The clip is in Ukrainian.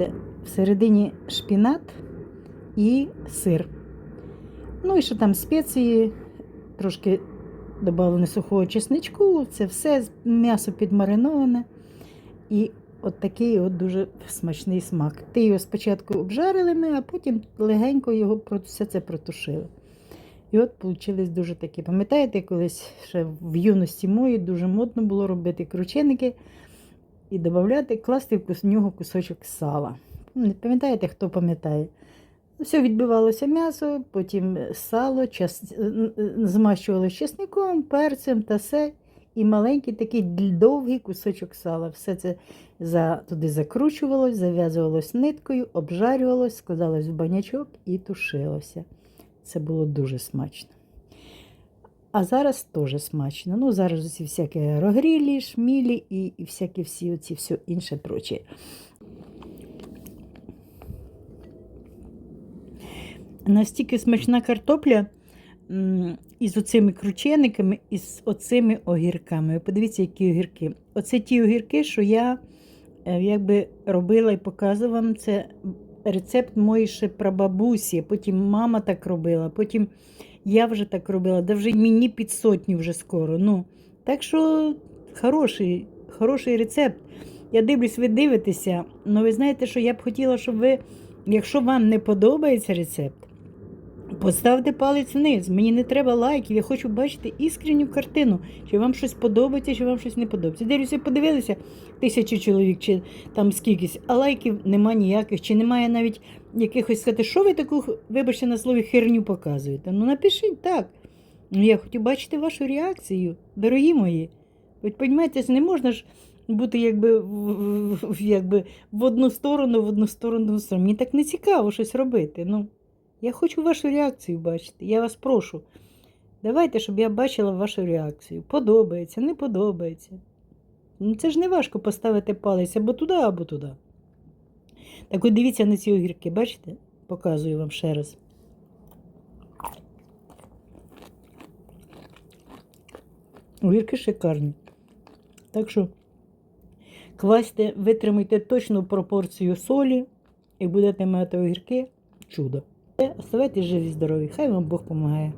бачите, всередині шпінат і сир. Ну і ще там спеції, трошки додали сухого чесничку, це все м'ясо підмариноване. І от такий от дуже смачний смак. Ти його спочатку обжарили ми, а потім легенько його все це протушили. І от вийшли дуже такі. Пам'ятаєте, колись ще в юності моїй дуже модно було робити крученики і додати, класти в нього кусочок сала. Ну, Не пам'ятаєте, хто пам'ятає? Все відбивалося м'ясо, потім сало, час... н- н- чесником, перцем та все. І маленький такий довгий кусочок сала. Все це за... туди закручувалось, зав'язувалось ниткою, обжарювалось, складалось в банячок і тушилося. Це було дуже смачно. А зараз теж смачно. Ну, зараз ці всякі рогрілі, шмілі і, і всякі всі оці все інше проче. Настільки смачна картопля із оцими кручениками, і з оцими огірками. Подивіться, які огірки. Оце ті огірки, що я е, якби робила і показувала вам. Це рецепт моєї ще прабабусі. Потім мама так робила, потім я вже так робила, да вже мені під сотню вже скоро. Ну, так що хороший, хороший рецепт. Я дивлюсь, ви дивитеся, але ви знаєте, що я б хотіла, щоб ви, якщо вам не подобається рецепт, поставте палець вниз. Мені не треба лайків, я хочу бачити іскренню картину, чи вам щось подобається, чи вам щось не подобається. Дивлюся, подивилися тисячі чоловік, чи там скількись, а лайків нема ніяких, чи немає навіть якихось сказати, що ви таку, вибачте на слові, херню показуєте. Ну напишіть так. Ну, я хочу бачити вашу реакцію, дорогі мої. Ви розумієте, не можна ж бути якби, якби в одну сторону, в одну сторону, в одну сторону. Мені так не цікаво щось робити. Ну, я хочу вашу реакцію бачити. Я вас прошу. Давайте, щоб я бачила вашу реакцію. Подобається, не подобається. Ну, це ж не важко поставити палець або туди, або туди. Так от дивіться на ці огірки, бачите? Показую вам ще раз. Огірки шикарні. Так що квасьте, витримуйте точну пропорцію солі і будете мати огірки чудо. Оставайтесь живі, здорові. Хай вам Бог допомагає.